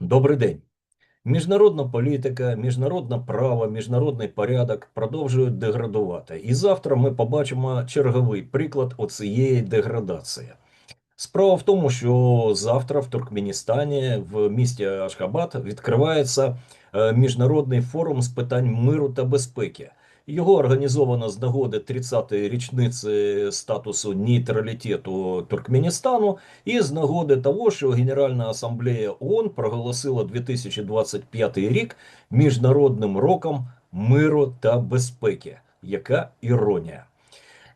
Добрий день. Міжнародна політика, міжнародне право, міжнародний порядок продовжують деградувати. І завтра ми побачимо черговий приклад оцієї деградації. Справа в тому, що завтра в Туркменістані, в місті Ашхабад, відкривається е, міжнародний форум з питань миру та безпеки. Його організовано з нагоди 30-ї річниці статусу нейтралітету Туркменістану і з нагоди того, що Генеральна асамблея ООН проголосила 2025 рік міжнародним роком миру та безпеки. Яка іронія?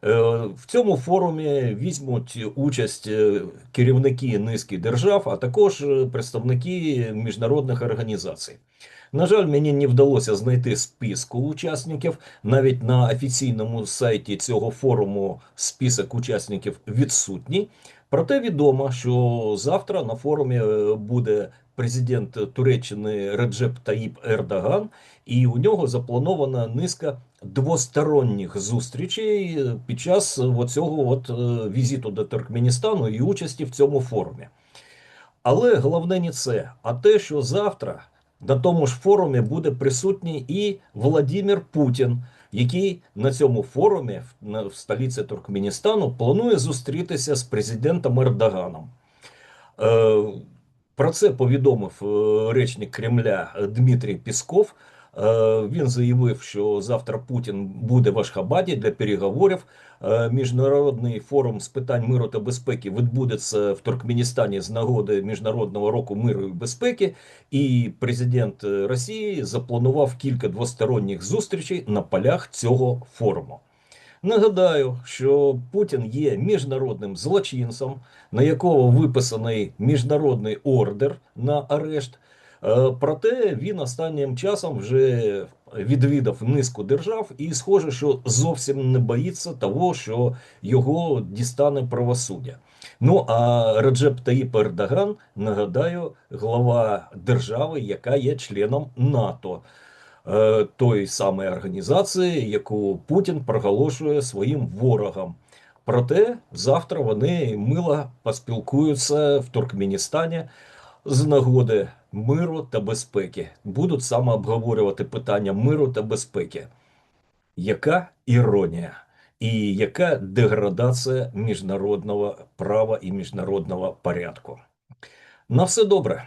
Е, В цьому форумі візьмуть участь е, керівники низки держав, а також е, представники міжнародних організацій. На жаль, мені не вдалося знайти списку учасників. Навіть на офіційному сайті цього форуму список учасників відсутній. Проте відомо, що завтра на форумі буде президент Туреччини Реджеп Таїп Ердоган, і у нього запланована низка двосторонніх зустрічей е, під час оцього от е, візиту до Туркменістану і участі в цьому форумі. Але головне не це, а те, що завтра на тому ж форумі буде присутній і Владимир Путін, який на цьому форумі в, столиці Туркменістану планує зустрітися з президентом Ердоганом. Е, про це повідомив е, речник Кремля Дмитрій Пісков. Е, Він заявив, що завтра Путін буде в Ашхабаді для переговорів. Е, Міжнародний форум з питань миру та безпеки відбудеться в Туркменістані з нагоди Міжнародного року миру і безпеки. І президент е, Росії запланував кілька двосторонніх зустрічей на полях цього форуму. Нагадаю, що Путін є міжнародним злочинцем, на якого виписаний міжнародний ордер на арешт. Е, Проте він останнім часом вже відвідав низку держав і схоже, що зовсім не боїться того, що його дістане правосуддя. Ну а Реджеп Таїп Ердоган, нагадаю, глава держави, яка є членом НАТО, е, той самої організації, яку Путін проголошує своїм ворогам. Проте завтра вони мило поспілкуються в Туркменістані з нагоди миру та безпеки. Будуть саме обговорювати питання миру та безпеки. Яка іронія і яка деградація міжнародного права і міжнародного порядку? На все добре.